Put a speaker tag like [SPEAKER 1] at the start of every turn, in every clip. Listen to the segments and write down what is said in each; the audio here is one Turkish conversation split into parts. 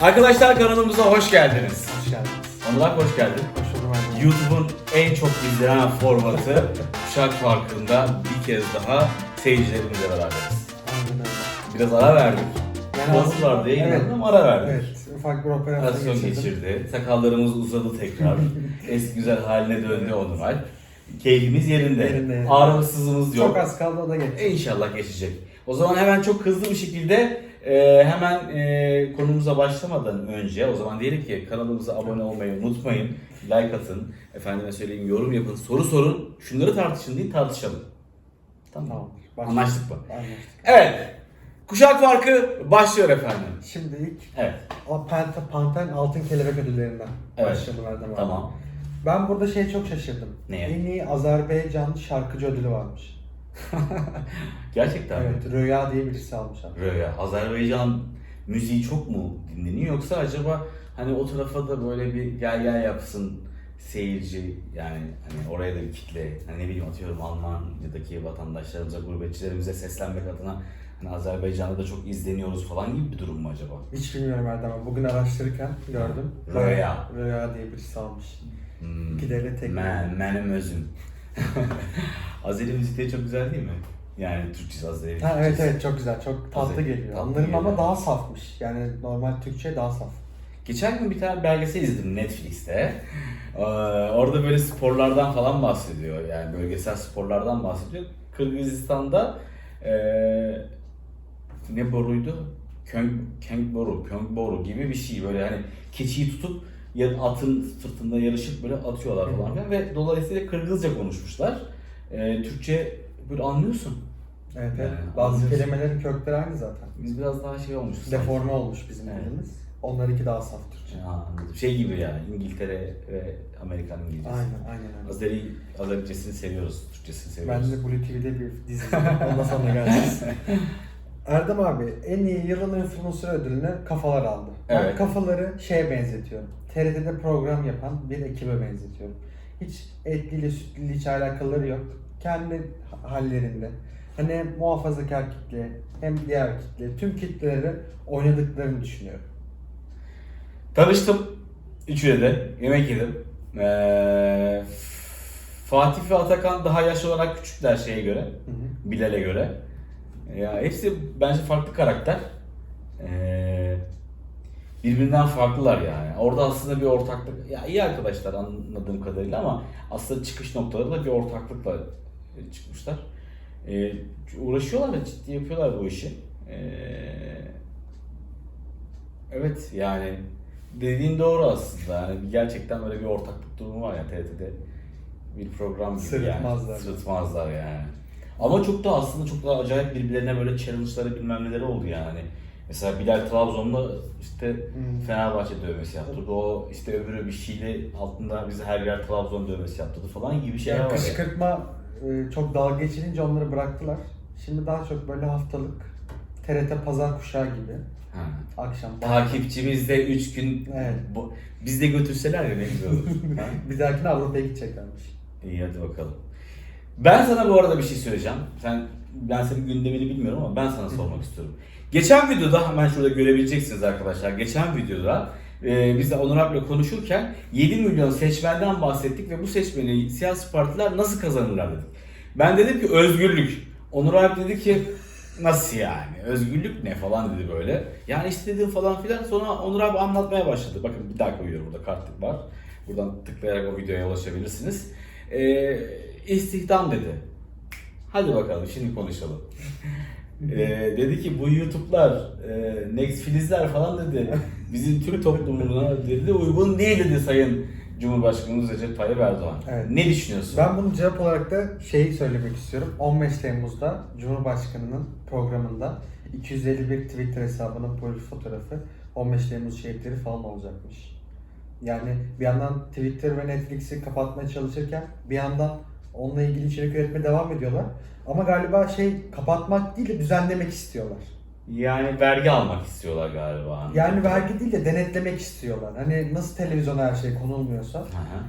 [SPEAKER 1] Arkadaşlar kanalımıza hoş geldiniz.
[SPEAKER 2] Hoş geldiniz.
[SPEAKER 1] Abi hoş geldin.
[SPEAKER 2] Hoş buldum Erdem.
[SPEAKER 1] YouTube'un en çok izlenen formatı Kuşak Farkı'nda bir kez daha seyircilerimizle beraberiz.
[SPEAKER 2] Aynen öyle.
[SPEAKER 1] Biraz ara verdik.
[SPEAKER 2] Yani
[SPEAKER 1] Boz
[SPEAKER 2] aslında-
[SPEAKER 1] var diye
[SPEAKER 2] evet.
[SPEAKER 1] ama ara verdik.
[SPEAKER 2] Evet, ufak bir operasyon
[SPEAKER 1] geçirdi. Sakallarımız uzadı tekrar. Eski güzel haline döndü Onur Alp. Keyfimiz yerinde.
[SPEAKER 2] Yerinde, yerinde.
[SPEAKER 1] Ağrımsızlığımız yok.
[SPEAKER 2] Çok az kaldı o da geçti.
[SPEAKER 1] İnşallah geçecek. O zaman hemen çok hızlı bir şekilde e, hemen e, konumuza başlamadan önce o zaman diyelim ki kanalımıza abone olmayı unutmayın. Like atın. Efendime söyleyeyim yorum yapın. Soru sorun. Şunları tartışın değil tartışalım. Tamam.
[SPEAKER 2] Tamam. başla.
[SPEAKER 1] Anlaştık mı?
[SPEAKER 2] Anlaştık.
[SPEAKER 1] Evet. Kuşak farkı başlıyor efendim.
[SPEAKER 2] Şimdi ilk
[SPEAKER 1] Evet.
[SPEAKER 2] o Penta Panten Altın Kelebek ödüllerinden
[SPEAKER 1] Evet.
[SPEAKER 2] başlayalım Erdem abi. Ben burada şey çok şaşırdım.
[SPEAKER 1] Neye?
[SPEAKER 2] En iyi Azerbaycan şarkıcı ödülü varmış.
[SPEAKER 1] Gerçekten mi?
[SPEAKER 2] Evet, Rüya diye birisi almış abi.
[SPEAKER 1] Röya. Azerbaycan müziği çok mu dinleniyor yoksa acaba hani o tarafa da böyle bir gel gel yapsın seyirci yani hani oraya da bir kitle hani ne bileyim atıyorum Almanya'daki vatandaşlarımıza, gurbetçilerimize seslenmek adına hani Azerbaycan'da da çok izleniyoruz falan gibi bir durum mu acaba?
[SPEAKER 2] Hiç bilmiyorum Erdem. Bugün araştırırken gördüm.
[SPEAKER 1] Rüya.
[SPEAKER 2] Rüya diye birisi almış.
[SPEAKER 1] Hmm.
[SPEAKER 2] İki devlet tek.
[SPEAKER 1] Men, menim özüm. Azeri müzikleri çok güzel değil mi? Yani Türkçesi Azeri.
[SPEAKER 2] Ha, evet evet çok güzel. Çok tatlı
[SPEAKER 1] Azeri-
[SPEAKER 2] geliyor.
[SPEAKER 1] tatlı
[SPEAKER 2] Onların ama daha safmış. Yani normal Türkçe daha saf.
[SPEAKER 1] Geçen gün bir tane belgesel izledim Netflix'te. Ee, orada böyle sporlardan falan bahsediyor. Yani bölgesel sporlardan bahsediyor. Kırgızistan'da ee, ne boruydu? Köng, Keng boru, Köng boru gibi bir şey. Böyle hani keçiyi tutup atın sırtında yarışıp böyle atıyorlar falan filan. Ve dolayısıyla Kırgızca konuşmuşlar. Ee, Türkçe böyle anlıyorsun.
[SPEAKER 2] Evet evet.
[SPEAKER 1] Yani
[SPEAKER 2] Bazı
[SPEAKER 1] anlıyorsun.
[SPEAKER 2] kelimelerin kökleri aynı zaten.
[SPEAKER 1] Biz biraz daha şey olmuşuz. sanki.
[SPEAKER 2] Deforme olmuş bizim
[SPEAKER 1] Evet.
[SPEAKER 2] dilimiz. Onlarınki daha saf Türkçe.
[SPEAKER 1] Ha. Şey gibi yani İngiltere ve Amerikan İngilizcesi.
[SPEAKER 2] Aynen aynen öyle.
[SPEAKER 1] Azeri, Azericesini seviyoruz, Türkçesini seviyoruz.
[SPEAKER 2] Ben de Blue TV'de bir dizi. Ondan sonra geleceğiz. Erdem abi en iyi yılın influencer ödülünü kafalar aldı. Ben
[SPEAKER 1] Evet.
[SPEAKER 2] kafaları şeye benzetiyorum. TRT'de program yapan bir ekibe benzetiyorum. Hiç etliyle sütlüyle hiç alakaları yok. Kendi hallerinde. Hani hem muhafazakar kitle hem diğer kitle tüm kitleleri oynadıklarını düşünüyorum.
[SPEAKER 1] Tanıştım. Üçüyle de yemek yedim. Ee, Fatih ve Atakan daha yaş olarak küçükler şeye göre,
[SPEAKER 2] Hı hı.
[SPEAKER 1] Bilal'e göre. Ya hepsi bence farklı karakter. Ee, birbirinden farklılar yani. Orada aslında bir ortaklık, ya iyi arkadaşlar anladığım kadarıyla ama aslında çıkış noktaları da bir ortaklıkla çıkmışlar. Ee, uğraşıyorlar ve ciddi yapıyorlar bu işi. Ee, evet yani dediğin doğru aslında. Yani gerçekten böyle bir ortaklık durumu var ya TRT'de bir program gibi
[SPEAKER 2] Sırıtmazlar.
[SPEAKER 1] yani. Sırıtmazlar yani. Ama çok da aslında çok da acayip birbirlerine böyle challenge'ları bilmem neleri oldu yani. Mesela Bilal Trabzon'da işte
[SPEAKER 2] Hmm.
[SPEAKER 1] Fenerbahçe dövmesi yaptırdı. O işte öbürü bir şeyle altında bize her yer Trabzon dövmesi yaptırdı falan gibi şeyler
[SPEAKER 2] Yani
[SPEAKER 1] var.
[SPEAKER 2] kışkırtma e, çok dalga geçilince onları bıraktılar. Şimdi daha çok böyle haftalık TRT pazar kuşağı gibi
[SPEAKER 1] Ha.
[SPEAKER 2] akşam.
[SPEAKER 1] Takipçimiz de 3 gün
[SPEAKER 2] Evet.
[SPEAKER 1] bu, biz de götürseler ya ne güzel olur.
[SPEAKER 2] Bir dahakine Avrupa'ya gideceklermiş.
[SPEAKER 1] İyi hadi bakalım. Ben sana bu arada bir şey söyleyeceğim. Sen ben senin gündemini bilmiyorum ama ben sana sormak istiyorum. Geçen videoda hemen şurada görebileceksiniz arkadaşlar. Geçen videoda e, biz de Onur abiyle konuşurken 7 milyon seçmenden bahsettik ve bu seçmeni siyasi partiler nasıl kazanırlar dedik. Ben dedim ki özgürlük. Onur abi dedi ki nasıl yani? Özgürlük ne falan dedi böyle. Yani istedim falan filan. Sonra Onur abi anlatmaya başladı. Bakın bir daha koyuyorum burada kartlık var. Buradan tıklayarak o videoya ulaşabilirsiniz. Ee, istihdam dedi. Hadi bakalım şimdi konuşalım. Ee, dedi ki bu YouTube'lar, e, Next Filizler falan dedi. Bizim Türk toplumuna dedi uygun değil dedi Sayın Cumhurbaşkanımız Recep Tayyip Erdoğan.
[SPEAKER 2] Evet.
[SPEAKER 1] Ne düşünüyorsun?
[SPEAKER 2] Ben bunun cevap olarak da şeyi söylemek istiyorum. 15 Temmuz'da Cumhurbaşkanı'nın programında 251 Twitter hesabının profil fotoğrafı 15 Temmuz şehitleri falan olacakmış. Yani bir yandan Twitter ve Netflix'i kapatmaya çalışırken bir yandan onunla ilgili içerik üretmeye devam ediyorlar. Ama galiba şey kapatmak değil de düzenlemek istiyorlar.
[SPEAKER 1] Yani vergi almak istiyorlar galiba.
[SPEAKER 2] Yani vergi değil de denetlemek istiyorlar. Hani nasıl televizyona her şey konulmuyorsa.
[SPEAKER 1] Hı.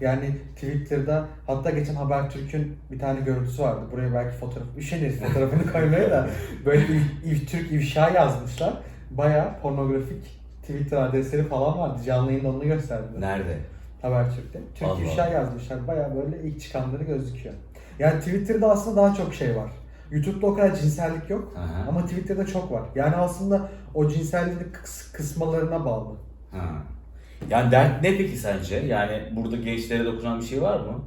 [SPEAKER 2] Yani Twitter'da hatta geçen Habertürk'ün bir tane görüntüsü vardı. Buraya belki fotoğraf, üşeniriz fotoğrafını koymaya da böyle bir if- Türk ifşa yazmışlar. Bayağı pornografik Twitter adresleri falan vardı. Canlı yayında onu gösterdiler.
[SPEAKER 1] Nerede?
[SPEAKER 2] Habertürk'te. Türk ifşa yazmışlar. Baya böyle ilk çıkanları gözüküyor. Yani Twitter'da aslında daha çok şey var. YouTube'da o kadar cinsellik yok.
[SPEAKER 1] Aha.
[SPEAKER 2] Ama Twitter'da çok var. Yani aslında o cinselliği kıs- kısmalarına bağlı.
[SPEAKER 1] Ha. Yani dert ne peki sence? Yani burada gençlere dokunan bir şey var mı?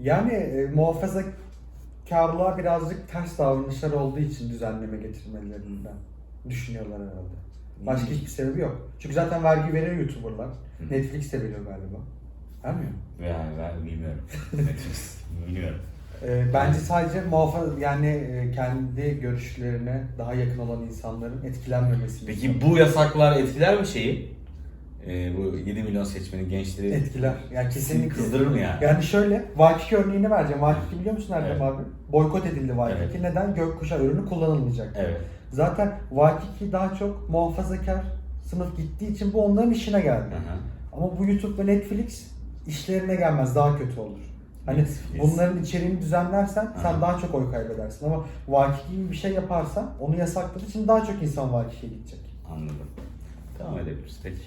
[SPEAKER 2] Yani e, muhafazakarlığa birazcık ters davranışlar olduğu için düzenleme getirmelerinden düşünüyorlar herhalde. Başka hiçbir sebebi yok. Çünkü zaten vergi veriyor YouTuber'lar. Netflix de veriyor galiba. Vermiyor.
[SPEAKER 1] Yani ben bilmiyorum. Netflix, bilmiyorum.
[SPEAKER 2] Ee, bence sadece muhafaza yani e, kendi görüşlerine daha yakın olan insanların etkilenmemesi.
[SPEAKER 1] Peki bu yasaklar etkiler mi şeyi? Ee, bu 7 milyon seçmenin gençleri
[SPEAKER 2] etkiler. Yani kesinlikle.
[SPEAKER 1] kızdırır mı yani?
[SPEAKER 2] Yani şöyle, Vakik örneğini vereceğim. Vakik'i biliyor musun Erdem
[SPEAKER 1] Evet.
[SPEAKER 2] abi? Boykot edildi Vakik.
[SPEAKER 1] Evet.
[SPEAKER 2] Neden? Gökkuşağı ürünü kullanılmayacak.
[SPEAKER 1] Evet.
[SPEAKER 2] Zaten Vakik'i daha çok muhafazakar sınıf gittiği için bu onların işine geldi.
[SPEAKER 1] Hı hı.
[SPEAKER 2] Ama bu YouTube ve Netflix işlerine gelmez, daha kötü olur. Hani
[SPEAKER 1] Netflix.
[SPEAKER 2] bunların içeriğini düzenlersen sen
[SPEAKER 1] Aha.
[SPEAKER 2] daha çok oy kaybedersin ama Vakik gibi bir şey yaparsan onu yasakladığı için daha çok insan Vakik'e gidecek.
[SPEAKER 1] Anladım. Devam edebiliriz peki.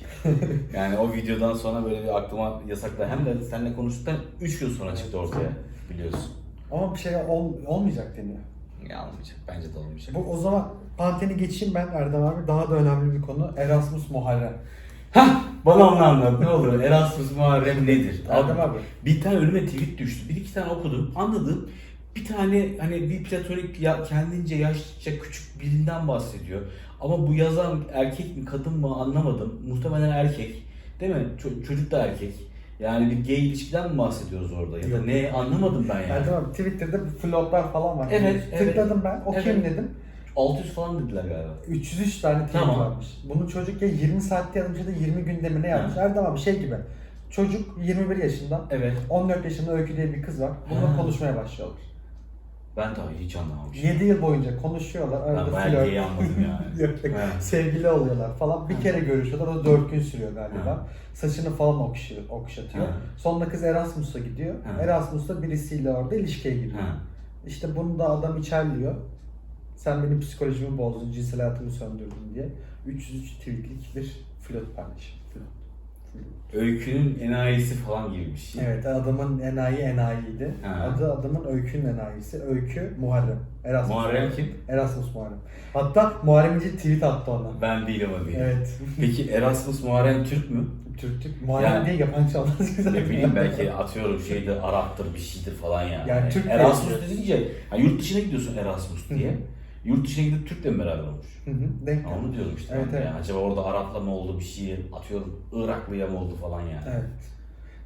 [SPEAKER 1] yani o videodan sonra böyle bir aklıma yasaklar hem de seninle konuştuktan 3 gün sonra çıktı ortaya biliyorsun.
[SPEAKER 2] Ama bir şey ol- olmayacak deniyor.
[SPEAKER 1] Ya olmayacak. Bence de olmayacak.
[SPEAKER 2] Bu, o zaman Panten'i geçeyim ben Erdem abi. Daha da önemli bir konu Erasmus Muharrem.
[SPEAKER 1] Hah! Bana onu anlat. Ne olur? Erasmus Muharrem nedir?
[SPEAKER 2] Erdem abi.
[SPEAKER 1] Bir tane önüme tweet düştü. Bir iki tane okudum. Anladım. Bir tane hani bir platonik ya, kendince yaşça küçük birinden bahsediyor. Ama bu yazan erkek mi kadın mı anlamadım. Muhtemelen erkek. Değil mi? Ço- çocuk da erkek. Yani bir gay ilişkiden mi bahsediyoruz orada? Ya da
[SPEAKER 2] Yok.
[SPEAKER 1] ne anlamadım ben yani.
[SPEAKER 2] Erdem abi Twitter'da bir flotlar falan var.
[SPEAKER 1] Evet, evet.
[SPEAKER 2] Tıkladım ben, okuyayım
[SPEAKER 1] Evet.
[SPEAKER 2] dedim.
[SPEAKER 1] 600 falan dediler galiba.
[SPEAKER 2] 303 tane tweet
[SPEAKER 1] Tamam.
[SPEAKER 2] varmış. Bunu çocuk ya 20 saatte yazmış ya da 20 gündemine yazmış.
[SPEAKER 1] Ha.
[SPEAKER 2] Erdem abi şey gibi. Çocuk 21 yaşında,
[SPEAKER 1] Evet.
[SPEAKER 2] 14 yaşında Öykü diye bir kız var. Bununla
[SPEAKER 1] Ha.
[SPEAKER 2] konuşmaya başlıyorlar.
[SPEAKER 1] Ben daha hiç anlamamışım.
[SPEAKER 2] 7 yıl boyunca konuşuyorlar.
[SPEAKER 1] Ben
[SPEAKER 2] Arada flört.
[SPEAKER 1] gay'i anladım yani. Ha.
[SPEAKER 2] Sevgili oluyorlar falan. Bir kere görüşüyorlar. O da 4 gün sürüyor galiba. Saçını falan okşuyor, okşatıyor. Sonra kız Erasmus'a gidiyor. Erasmus'ta birisiyle orada ilişkiye giriyor. İşte bunu da adam içerliyor. Sen benim psikolojimi bozdun, cinsel hayatımı söndürdün diye. 303 tweetlik bir flört paylaşım.
[SPEAKER 1] Öykünün enayisi falan şey.
[SPEAKER 2] Evet, adamın enayi enayiydi.
[SPEAKER 1] Ha.
[SPEAKER 2] Adı adamın Öykü'nün enayisi. Öykü Muharrem. Erasmus
[SPEAKER 1] Muharrem kim?
[SPEAKER 2] Erasmus Muharrem. Hatta Muharrem İnce tweet attı ona.
[SPEAKER 1] Ben değilim o değil.
[SPEAKER 2] Evet.
[SPEAKER 1] Peki Erasmus Muharrem Türk mü?
[SPEAKER 2] Türk Türk. Muharrem
[SPEAKER 1] Yani-
[SPEAKER 2] diye yabancı olmaz güzel.
[SPEAKER 1] Ne bileyim belki atıyorum şeyde Arap'tır bir şeydir falan yani.
[SPEAKER 2] Yani Türk
[SPEAKER 1] Erasmus
[SPEAKER 2] değil.
[SPEAKER 1] dedince ha, yurt dışına gidiyorsun Erasmus diye. Yurt dışına gidip Türk'le mi beraber olmuş?
[SPEAKER 2] Hı hı, Denk
[SPEAKER 1] Ha, onu diyorum işte.
[SPEAKER 2] Evet,
[SPEAKER 1] ben de.
[SPEAKER 2] evet.
[SPEAKER 1] Yani acaba orada Arap'la mı oldu bir şey atıyorum Iraklı'ya mı oldu falan yani.
[SPEAKER 2] Evet.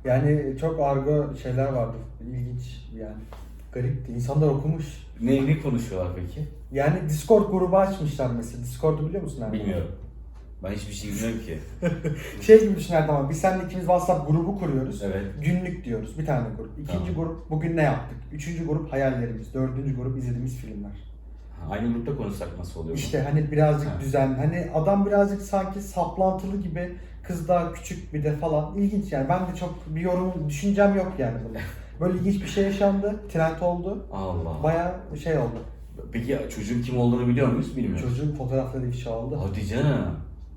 [SPEAKER 2] Yani çok argo şeyler vardı. İlginç yani. Garipti. İnsanlar okumuş.
[SPEAKER 1] Ne, ne konuşuyorlar peki?
[SPEAKER 2] Yani Discord grubu açmışlar mesela. Discord'u biliyor musun Erdem?
[SPEAKER 1] Bilmiyorum. Ben hiçbir şey bilmiyorum ki.
[SPEAKER 2] Şey gibi düşün Erdem abi. Biz seninle ikimiz WhatsApp grubu kuruyoruz.
[SPEAKER 1] Evet.
[SPEAKER 2] Günlük diyoruz. Bir tane grup. İkinci
[SPEAKER 1] Tamam.
[SPEAKER 2] grup bugün ne yaptık? Üçüncü grup hayallerimiz. Dördüncü grup izlediğimiz filmler.
[SPEAKER 1] Aynı grupta konuşsak nasıl oluyor?
[SPEAKER 2] İşte hani birazcık
[SPEAKER 1] Ha.
[SPEAKER 2] düzen. Hani adam birazcık sanki saplantılı gibi. Kız daha küçük bir de falan. İlginç yani. Ben de çok bir yorum, düşüncem yok yani buna. Böyle ilginç bir şey yaşandı. Trend oldu.
[SPEAKER 1] Allah.
[SPEAKER 2] Bayağı şey oldu.
[SPEAKER 1] Peki çocuğun kim olduğunu biliyor muyuz? Bilmiyoruz.
[SPEAKER 2] Çocuğun fotoğrafları ifşa oldu.
[SPEAKER 1] Hadi canım.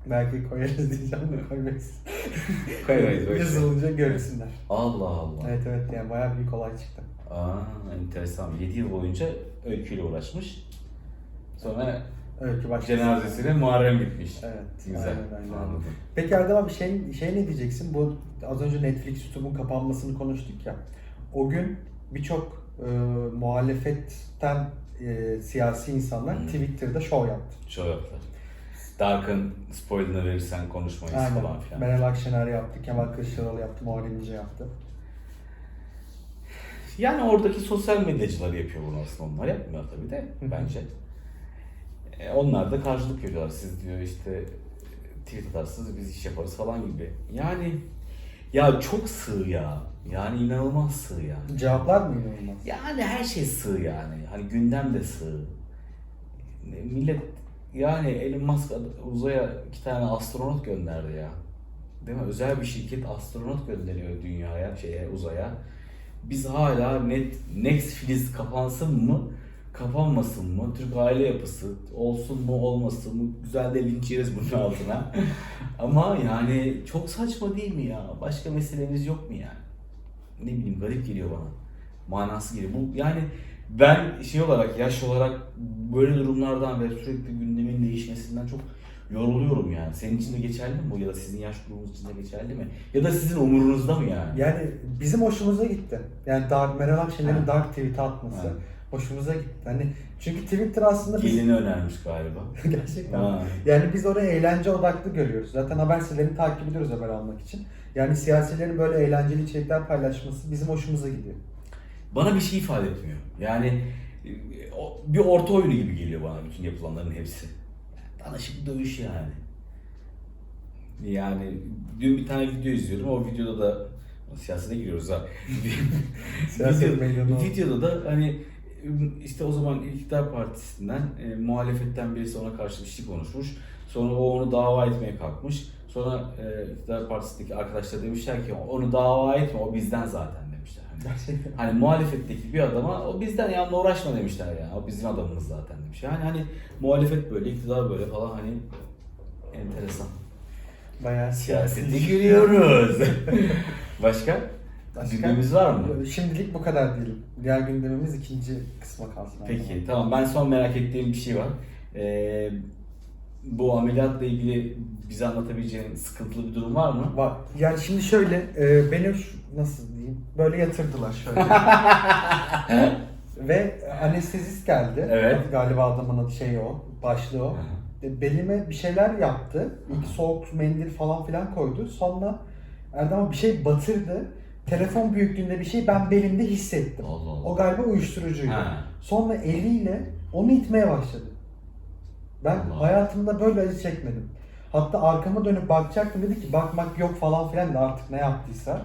[SPEAKER 2] Belki koyarız diyeceğim de koymayız.
[SPEAKER 1] Koyamayız böyle şey.
[SPEAKER 2] Yazılınca görürsünler.
[SPEAKER 1] Allah Allah.
[SPEAKER 2] Evet evet yani bayağı büyük olay çıktı.
[SPEAKER 1] Aa, enteresan. 7 yıl boyunca öyküyle uğraşmış. Sonra
[SPEAKER 2] Öykü başka.
[SPEAKER 1] cenazesine Muharrem gitmiş.
[SPEAKER 2] Evet.
[SPEAKER 1] Güzel.
[SPEAKER 2] aynen öyle.
[SPEAKER 1] Anladım.
[SPEAKER 2] Peki Erdem abi şey, şey ne diyeceksin? Bu az önce Netflix YouTube'un kapanmasını konuştuk ya. O gün birçok e, muhalefetten e, siyasi insanlar
[SPEAKER 1] Hı.
[SPEAKER 2] Twitter'da şov yaptı.
[SPEAKER 1] Show yaptılar. Dark'ın spoilerını verirsen konuşmayız
[SPEAKER 2] Aynen.
[SPEAKER 1] falan filan.
[SPEAKER 2] Meral Akşener yaptı, Kemal Kılıçdaroğlu yaptı, Muharrem İnce yaptı.
[SPEAKER 1] Yani oradaki sosyal medyacılar yapıyor bunu aslında. Onlar yapmıyor tabii de bence. E, onlar da karşılık veriyorlar. Siz diyor işte tweet atarsınız biz iş yaparız falan gibi. Yani ya çok sığ ya. Yani inanılmaz sığ ya.
[SPEAKER 2] Cevaplar mı inanılmaz?
[SPEAKER 1] Yani her şey sığ yani. Hani gündem de sığ. Millet yani Elon Musk uzaya iki tane astronot gönderdi ya. Değil mi? Özel bir şirket astronot gönderiyor dünyaya, şeye, uzaya. Biz hala net Next Filiz kapansın mı? Kapanmasın mı? Türk aile yapısı olsun mu olmasın mı? Güzel de linç yeriz bunun altına. Ama yani çok saçma değil mi ya? Başka meselemiz yok mu yani? Ne bileyim garip geliyor bana. Manası geliyor. Bu yani ben şey olarak yaş olarak böyle durumlardan ve sürekli gündemin değişmesinden çok yoruluyorum yani. Senin için de geçerli mi bu ya da sizin yaş grubunuz için de geçerli mi? Ya da sizin umurunuzda mı yani?
[SPEAKER 2] Yani bizim hoşumuza gitti. Yani Dark, Meral Akşener'in. Dark tweet atması
[SPEAKER 1] Ha.
[SPEAKER 2] Hoşumuza gitti. Hani çünkü Twitter aslında biz
[SPEAKER 1] Gelini önermiş galiba.
[SPEAKER 2] gerçekten
[SPEAKER 1] Ha.
[SPEAKER 2] yani biz oraya eğlence odaklı görüyoruz. Zaten haber sitelerini takip ediyoruz haber almak için. Yani siyasilerin böyle eğlenceli içerikler paylaşması bizim hoşumuza gidiyor.
[SPEAKER 1] Bana bir şey ifade etmiyor. Yani e, bir orta oyunu gibi geliyor bana bütün yapılanların hepsi. Danışık dövüş yani. Yani dün bir tane video izliyordum. O videoda da siyasete giriyoruz ha.
[SPEAKER 2] Siyaset
[SPEAKER 1] Video-
[SPEAKER 2] meydanı.
[SPEAKER 1] videoda da hani işte o zaman İktidar Partisi'nden e, muhalefetten birisi ona karşı bir şey konuşmuş. Sonra o onu dava etmeye kalkmış. Sonra e, İktidar Partisi'ndeki arkadaşlar demişler ki onu dava etme o bizden zaten demişler. Hani. Hani muhalefetteki bir adama o bizden yanına uğraşma demişler yani. O bizim adamımız zaten demiş. Yani hani muhalefet böyle, iktidar böyle falan hani enteresan.
[SPEAKER 2] Bayağı
[SPEAKER 1] Siyasete giriyoruz. Başka?
[SPEAKER 2] Başka?
[SPEAKER 1] Gündemimiz var mı?
[SPEAKER 2] Şimdilik bu kadar diyelim. Diğer gündemimiz ikinci kısma kalsın.
[SPEAKER 1] Peki tamam ben son merak ettiğim bir şey var. Ee, bu ameliyatla ilgili bize anlatabileceğin sıkıntılı bir durum var mı?
[SPEAKER 2] Var. Yani şimdi şöyle, e, beni şu- nasıl diyeyim, böyle yatırdılar şöyle. Ve anestezist geldi.
[SPEAKER 1] Evet.
[SPEAKER 2] Galiba adamın adı şey o, başlığı o. E, Belime bir şeyler yaptı. İlk soğuk mendil falan filan koydu. Sonra Erdem bir şey batırdı. Telefon büyüklüğünde bir şey ben belimde hissettim.
[SPEAKER 1] Allah Allah.
[SPEAKER 2] O galiba uyuşturucuydu.
[SPEAKER 1] Ha.
[SPEAKER 2] Sonra eliyle onu itmeye başladı. Ben
[SPEAKER 1] Allah.
[SPEAKER 2] hayatımda böyle acı çekmedim. Hatta arkama dönüp bakacaktım dedi ki bakmak yok falan filan da artık ne yaptıysa.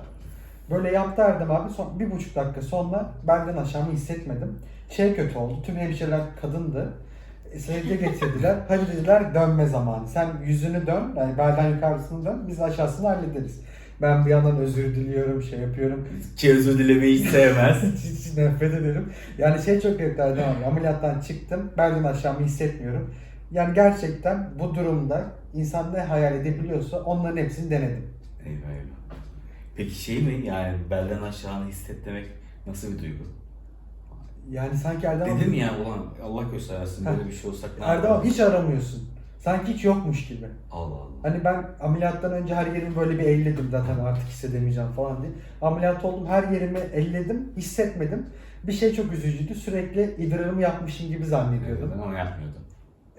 [SPEAKER 2] Böyle yaptı Erdem abi. Son, bir buçuk dakika sonra belden aşağımı hissetmedim. Şey kötü oldu. Tüm hemşireler kadındı. E, Sevgi getirdiler. Hadi dediler dönme zamanı. Sen yüzünü dön. Yani belden yukarısını dön. Biz aşağısını hallederiz. Ben bir yandan özür diliyorum, şey yapıyorum.
[SPEAKER 1] Ki özür dilemeyi hiç sevmez.
[SPEAKER 2] hiç, hiç nefret ederim. Yani şey çok garip abi. Ameliyattan çıktım. Belden aşağımı hissetmiyorum. Yani gerçekten bu durumda insan ne hayal edebiliyorsa onların hepsini denedim.
[SPEAKER 1] eyvah eyvah. Peki şey mi yani belden aşağını hisset demek nasıl bir duygu?
[SPEAKER 2] Yani sanki Erdem
[SPEAKER 1] Dedim ya ulan Allah göstermesin böyle bir şey olsak ne
[SPEAKER 2] Erdem
[SPEAKER 1] yaparız?
[SPEAKER 2] hiç aramıyorsun. Sanki hiç yokmuş gibi.
[SPEAKER 1] Allah Allah.
[SPEAKER 2] Hani ben ameliyattan önce her yerimi böyle bir elledim zaten artık hissedemeyeceğim falan diye. Ameliyat oldum her yerimi elledim, hissetmedim. Bir şey çok üzücüydü. Sürekli idrarımı yapmışım gibi zannediyordum.
[SPEAKER 1] Ama yapmıyordum.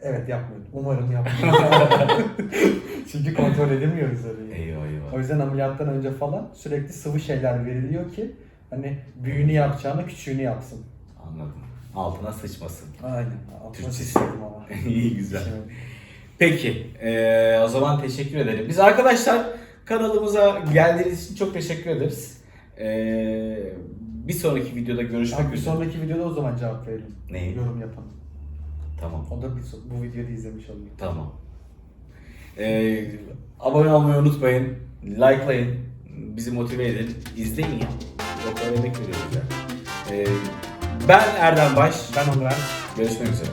[SPEAKER 2] Evet yapmıyordum. Umarım yapmıyordum. Çünkü kontrol edemiyoruz orayı.
[SPEAKER 1] Eyvah eyvah.
[SPEAKER 2] O yüzden ameliyattan önce falan sürekli sıvı şeyler veriliyor ki hani büyüğünü yapacağını küçüğünü yapsın.
[SPEAKER 1] Anladım. Altına sıçmasın.
[SPEAKER 2] Aynen.
[SPEAKER 1] Türkçesi.
[SPEAKER 2] istedim ama.
[SPEAKER 1] İyi güzel.
[SPEAKER 2] Şimdi-
[SPEAKER 1] Peki, eee, o zaman teşekkür ederim. Biz arkadaşlar kanalımıza geldiğiniz için çok teşekkür ederiz. Eee, bir sonraki videoda görüşmek
[SPEAKER 2] Abi bir
[SPEAKER 1] üzere.
[SPEAKER 2] sonraki videoda o zaman cevap verelim.
[SPEAKER 1] Neyi?
[SPEAKER 2] Yorum yapan.
[SPEAKER 1] Tamam,
[SPEAKER 2] O da bir, bu videoyu da izlemiş oluyor.
[SPEAKER 1] tamam. Eee, abone olmayı unutmayın, likelayın, bizi motive edin, izleyin ya. O kadar emek veriyoruz ya. Eee, ben Erdem Baş,
[SPEAKER 2] Ben Onur Er.
[SPEAKER 1] görüşmek üzere.